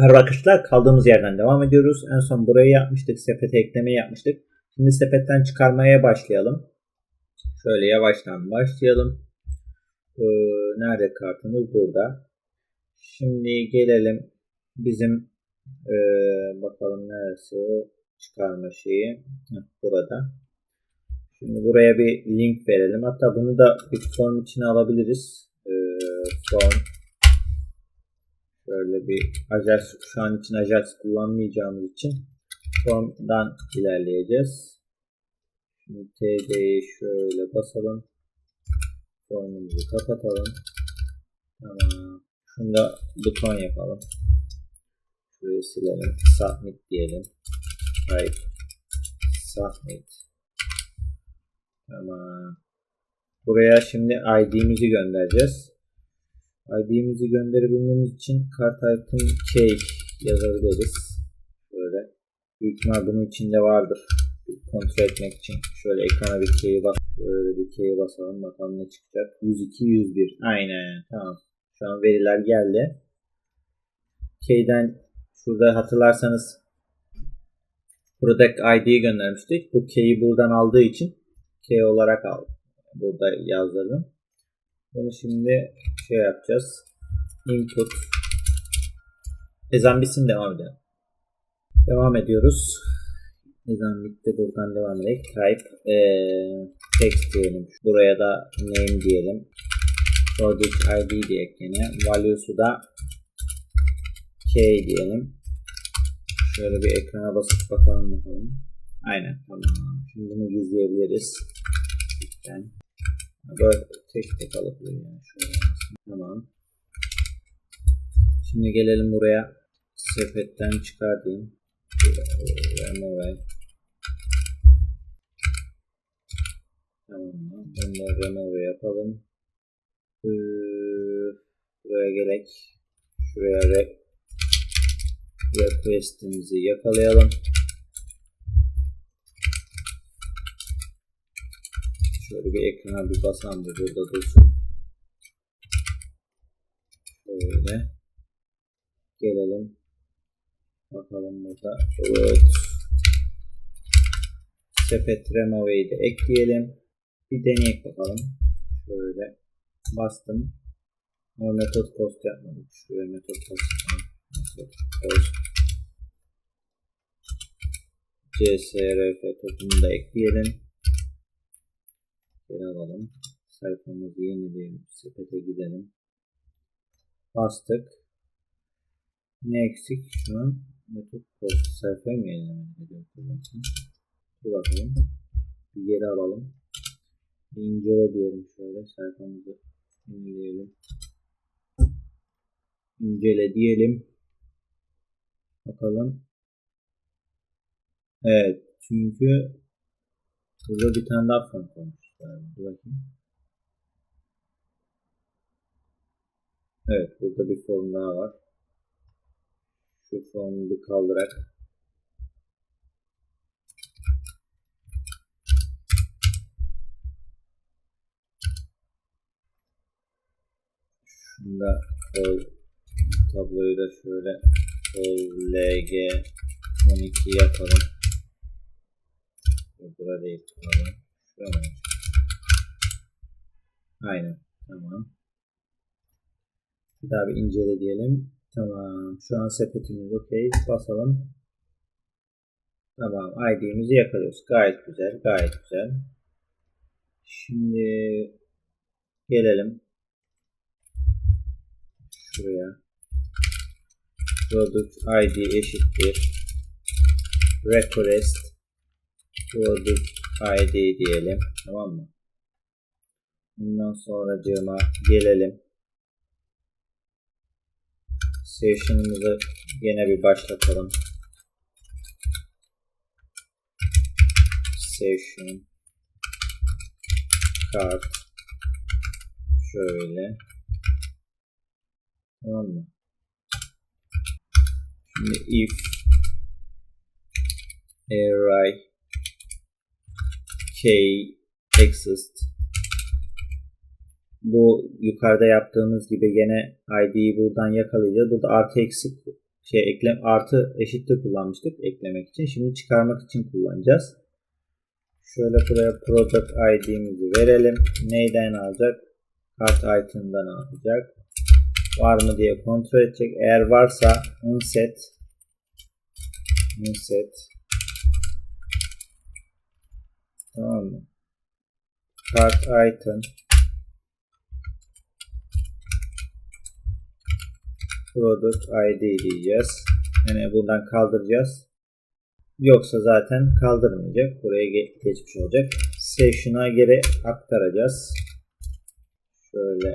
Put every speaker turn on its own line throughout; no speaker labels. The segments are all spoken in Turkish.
Merhaba arkadaşlar kaldığımız yerden devam ediyoruz. En son burayı yapmıştık. Sepete eklemeyi yapmıştık. Şimdi sepetten çıkarmaya başlayalım. Şöyle yavaştan başlayalım. Ee, nerede kartımız? Burada. Şimdi gelelim bizim ee, bakalım neresi o çıkarma şeyi. Heh, burada. Şimdi buraya bir link verelim. Hatta bunu da bir form içine alabiliriz. Ee, form Şöyle bir Ajax şu an için Ajax kullanmayacağımız için formdan ilerleyeceğiz. Şimdi TD'yi şöyle basalım. Formumuzu kapatalım. Tamam. Şunu da buton yapalım. Şurayı silelim. Submit diyelim. Type. Submit. Tamam. Buraya şimdi ID'mizi göndereceğiz. ID'mizi gönderebilmemiz için kart item key yazabiliriz. Böyle. Büyük bunun içinde vardır. Kontrol etmek için şöyle ekrana bir key'i bas. Şöyle bir key'i basalım bakalım ne çıkacak. 102 101. Aynen. Tamam. Şu an veriler geldi. Key'den şurada hatırlarsanız Product ID'yi göndermiştik. Bu key'i buradan aldığı için key olarak al. Burada yazdırdım. Bunu şimdi şey yapacağız. Input. Ezan bitsin devam edelim. Devam ediyoruz. Ezan bitti. Buradan devam edelim. Type ee, text diyelim. Buraya da name diyelim. Product ID diye yine. Value'su da K diyelim. Şöyle bir ekrana basıp bakalım bakalım. Aynen tamam. Şimdi bunu gizleyebiliriz. Yani Böyle tek tek alabilir yani. Şöyle tamam. Şimdi gelelim buraya. Sepetten çıkar diyeyim. Tamam. Da remove yapalım. Buraya gerek. Şuraya re request'imizi yakalayalım. Şöyle bir ekrana bir basalım da burada dursun. Şöyle. Gelelim. Bakalım burada. Evet. Sepet remove'yi de ekleyelim. Bir deneyek bakalım. Şöyle. Bastım. Ama metot post yapmadık. Şuraya metot post. Metot post. CSRF topunu da ekleyelim. Geri alalım. Sayfamızı yenileyelim. Sepete gidelim. Bastık. Ne eksik şu an? Metot post sayfayı mı yenilemedik? Dur bakayım. Bir geri alalım. Bir incele diyelim şöyle. Sayfamızı yenileyelim. İncele diyelim. Bakalım. Evet. Çünkü burada bir tane daha font. Bir bakayım. Evet burada bir form daha var. Şu formu bir kaldırak. Şunda kol tabloyu da şöyle kol LG 12 yapalım. Burada değil. Aynen. Tamam. Bir daha bir incele diyelim. Tamam. Şu an sepetimiz okey. Basalım. Tamam. ID'mizi yakalıyoruz. Gayet güzel. Gayet güzel. Şimdi gelelim. Şuraya. Product ID eşittir. Request Product ID diyelim. Tamam mı? Bundan sonra diyorma gelelim. Session'ımızı yine bir başlatalım. Session Card şöyle tamam mı? Şimdi if array k exist bu yukarıda yaptığımız gibi yine ID'yi buradan yakalayacağız. Burada artı eksik şey ekle artı eşittir kullanmıştık eklemek için. Şimdi çıkarmak için kullanacağız. Şöyle buraya product ID'mizi verelim. Neyden alacak? Kart item'dan alacak. Var mı diye kontrol edecek. Eğer varsa unset unset tamam mı? Kart item product ID diyeceğiz. Yani buradan kaldıracağız. Yoksa zaten kaldırmayacak. Buraya ge- geçmiş olacak. Session'a geri aktaracağız. Şöyle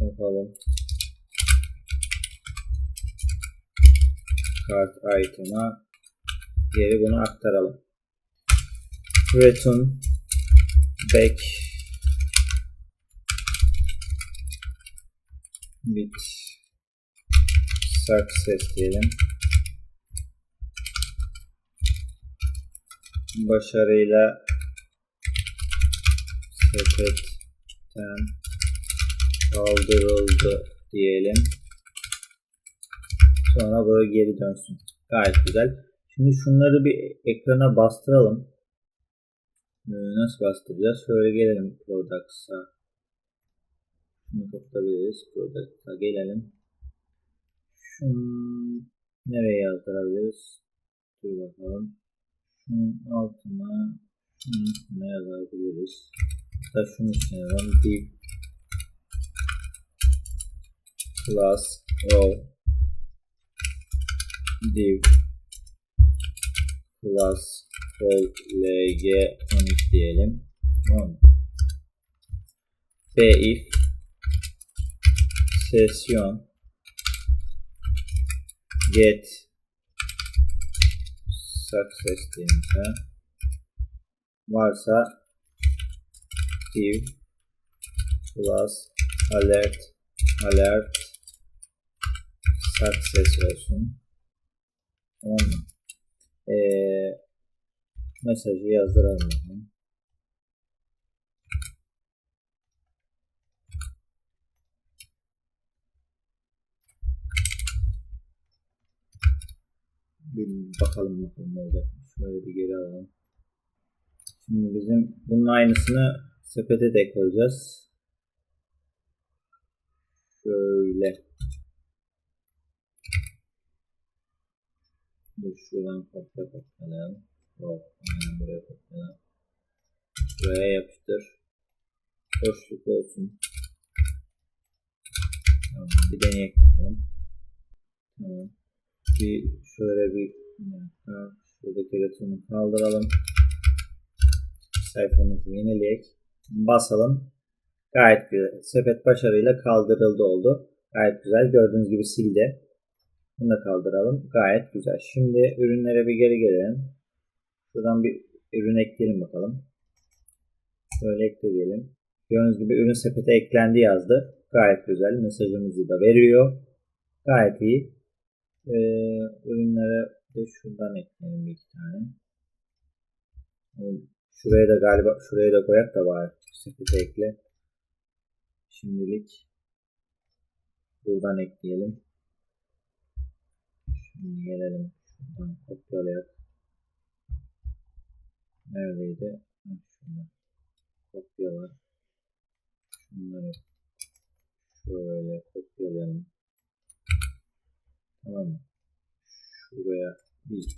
yapalım. Kart item'a geri bunu aktaralım. Return back success diyelim. Başarıyla sepetten kaldırıldı diyelim. Sonra buraya geri dönsün. Gayet güzel. Şimdi şunları bir ekrana bastıralım. Ee, Nasıl bastıracağız? Şöyle gelelim Products'a. Şunu kapatabiliriz. Products'a gelelim. Şunu nereye yazdırabiliriz? Dur bakalım. Şunun altına şunun yazabiliriz. Hatta şunun üstüne yazalım. Div class row div class call lg13 diyelim. Tamam mı? if session get success diyelim. Varsa div plus alert alert success olsun. Tamam mı? Ee, mesajı yazdıralım. Bir bakalım ne olacak. Şöyle bir geri alalım. Şimdi bizim bunun aynısını sepete de koyacağız. Şöyle. Dur şuradan kopya kopyalayalım. Hop, buraya kopyalayalım. Buraya yapıştır. Boşluk olsun. Tamam, bir deneyek bakalım. Tamam. Bir şöyle bir dakika. Şuradaki retonu kaldıralım. Sayfamızı yenileyek. Basalım. Gayet güzel. Sepet başarıyla kaldırıldı oldu. Gayet güzel. Gördüğünüz gibi sildi. Bunu da kaldıralım. Gayet güzel. Şimdi ürünlere bir geri gelelim. Şuradan bir ürün ekleyelim bakalım. Şöyle ekleyelim. Gördüğünüz gibi ürün sepete eklendi yazdı. Gayet güzel. Mesajımızı da veriyor. Gayet iyi. Ee, ürünlere de şuradan ekleyelim bir iki tane. Şuraya da galiba şuraya da koyak da var. Sepete ekle. Şimdilik buradan ekleyelim. Şimdi gelelim şuradan kopyalayalım. Neredeydi? Şurada. Kopyala. Şunları şöyle kopyalayalım. Tamam mı? Şuraya bir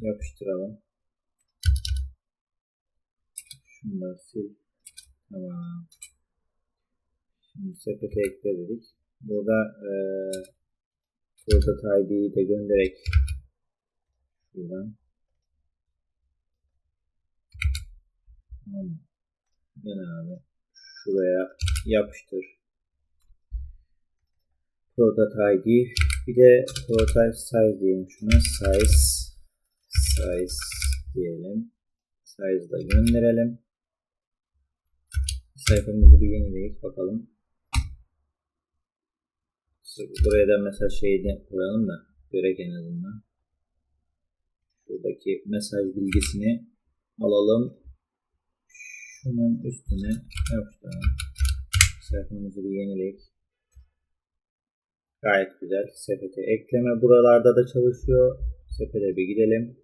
yapıştıralım. Da sil. Tamam. Şimdi sepete ekledik. Burada eee Product ID'yi de göndererek şuradan tamam? Gel abi şuraya yapıştır Product ID bir de Product Size diyelim şuna Size Size diyelim Size da gönderelim sayfamızı bir yenileyip bakalım Buraya da mesela şeyi de koyalım da görek en azından. Şuradaki mesaj bilgisini alalım. Şunun üstüne yapıştıralım. Sayfamızı bir yenileyip. Gayet güzel. Sepete ekleme buralarda da çalışıyor. Sepete bir gidelim.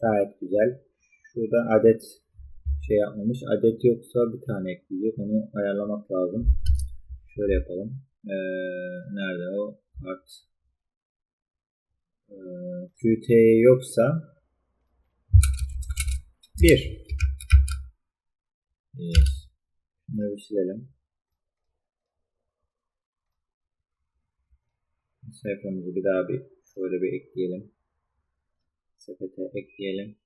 Gayet güzel. Şurada adet şey yapmamış. Adet yoksa bir tane ekleyecek. Onu ayarlamak lazım. Şöyle yapalım. Ee, nerede o? Art. Ee, QT yoksa 1 Yes. Şunu bir silelim. Sayfamızı bir daha bir şöyle bir ekleyelim. Sepete ekleyelim.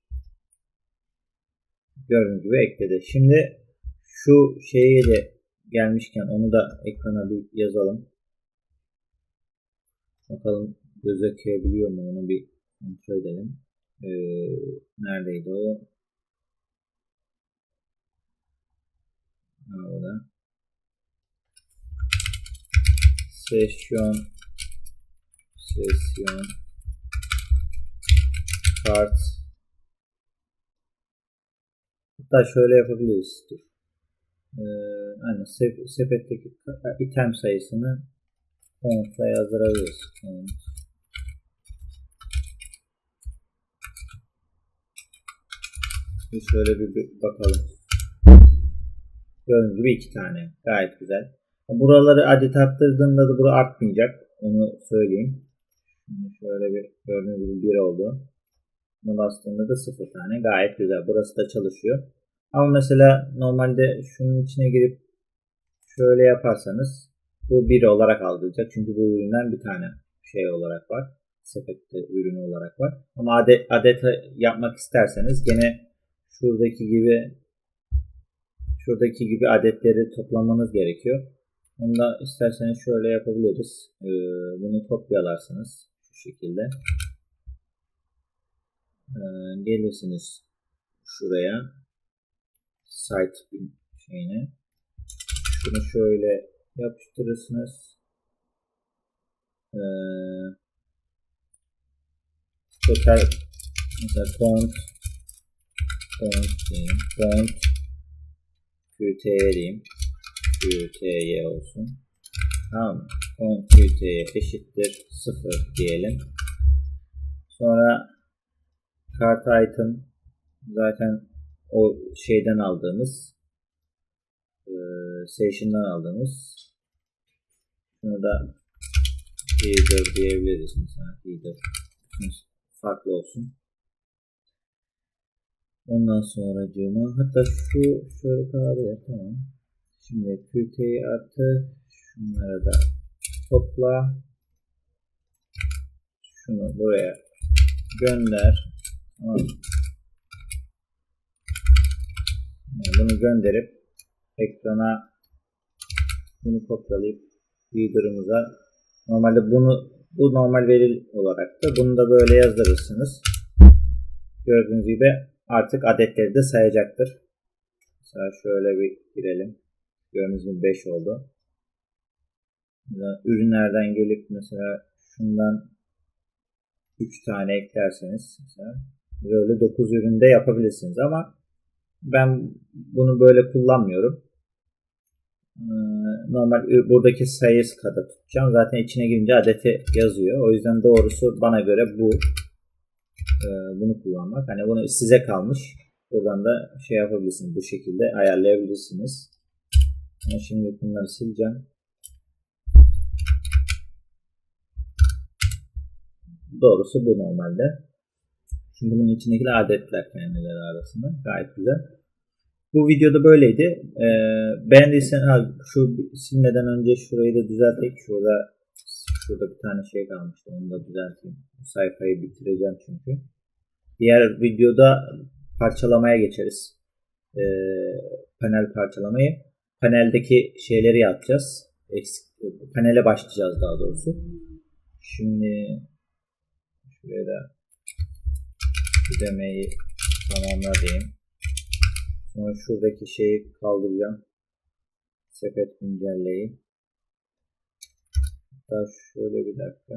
Gördüğünüz gibi ekledi. Şimdi şu şeyi de gelmişken onu da ekrana bir yazalım. Bakalım gözükebiliyor mu onu bir kontrol edelim. Ee, neredeydi o? Ha. Session Session Kart Hatta şöyle yapabiliriz. Dur. Ee, hani sep- sepetteki item sayısını count'la yazdırabiliriz. Count. Bir şöyle bir, bir bakalım. Gördüğünüz gibi iki tane. Gayet güzel. Buraları adet arttırdığında da bura artmayacak. Onu söyleyeyim. Şimdi şöyle bir gördüğünüz gibi bir oldu. Bunu bastığında da sıfır tane. Gayet güzel. Burası da çalışıyor. Ama mesela normalde şunun içine girip şöyle yaparsanız bu bir olarak algılayacak. Çünkü bu üründen bir tane şey olarak var. Sepette ürünü olarak var. Ama adet, adet yapmak isterseniz gene şuradaki gibi şuradaki gibi adetleri toplamanız gerekiyor. Onu da isterseniz şöyle yapabiliriz. Ee, bunu kopyalarsınız şekilde. Ee, gelirsiniz şuraya site şeyine. Şunu şöyle yapıştırırsınız. Ee, total mesela count count diyeyim. Count qt'ye diyeyim. qty olsun. Tamam mı? Count qt'ye eşittir 0 diyelim. Sonra kart item zaten o şeyden aldığımız e, station'dan aldığımız şunu da header diyebiliriz mesela header farklı olsun. Ondan sonra cıma hatta şu şöyle kalabilir tamam. Şimdi qt'yi artı şunları da topla şunu buraya gönder. Yani bunu gönderip ekrana bunu kopyalayıp reader'ımıza normalde bunu bu normal veri olarak da bunu da böyle yazdırırsınız. Gördüğünüz gibi artık adetleri de sayacaktır. Mesela şöyle bir girelim. Gördüğünüz gibi 5 oldu. Ürünlerden gelip mesela şundan 3 tane eklerseniz mesela böyle 9 üründe yapabilirsiniz ama ben bunu böyle kullanmıyorum. Ee, Normal buradaki sayı kadar tutacağım. Zaten içine girince adeti yazıyor. O yüzden doğrusu bana göre bu. Ee, Bunu kullanmak. Hani bunu size kalmış. Buradan da şey yapabilirsiniz. Bu şekilde ayarlayabilirsiniz. Ben şimdi bunları sileceğim. Doğrusu bu normalde. Şimdi bunun içindekiler adetler kendileri arasında. Gayet güzel. Bu videoda böyleydi. Ee, beğendiysen ha, şu silmeden önce şurayı da düzelteyim. Şurada şurada bir tane şey kalmıştı. Onu da düzelteyim. Bu sayfayı bitireceğim çünkü. Diğer videoda parçalamaya geçeriz. Ee, panel parçalamayı. Paneldeki şeyleri yapacağız. Eksik, panele başlayacağız daha doğrusu. Şimdi şuraya da ödemeyi tamamla diyeyim. Sonra şuradaki şeyi kaldıracağım. Sepet güncelleyi. Hatta şöyle bir dakika.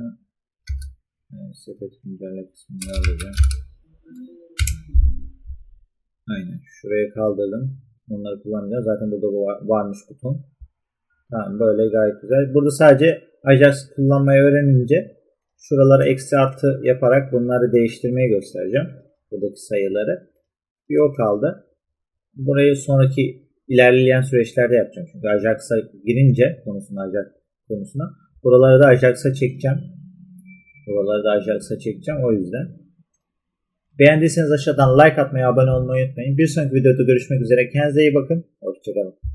Yani sepet güncelle kısmını alacağım. Aynen. Şuraya kaldırdım. Onları kullanacağız. Zaten burada var- varmış buton. Tamam böyle gayet güzel. Burada sadece Ajax kullanmayı öğrenince şuralara eksi artı yaparak bunları değiştirmeyi göstereceğim. Buradaki sayıları. Bir o kaldı. Burayı sonraki ilerleyen süreçlerde yapacağım. Çünkü Ajax'a girince konusuna Ajax konusuna buraları da Ajax'a çekeceğim. Buraları da Ajax'a çekeceğim o yüzden. Beğendiyseniz aşağıdan like atmayı, abone olmayı unutmayın. Bir sonraki videoda görüşmek üzere. Kendinize iyi bakın. Hoşçakalın.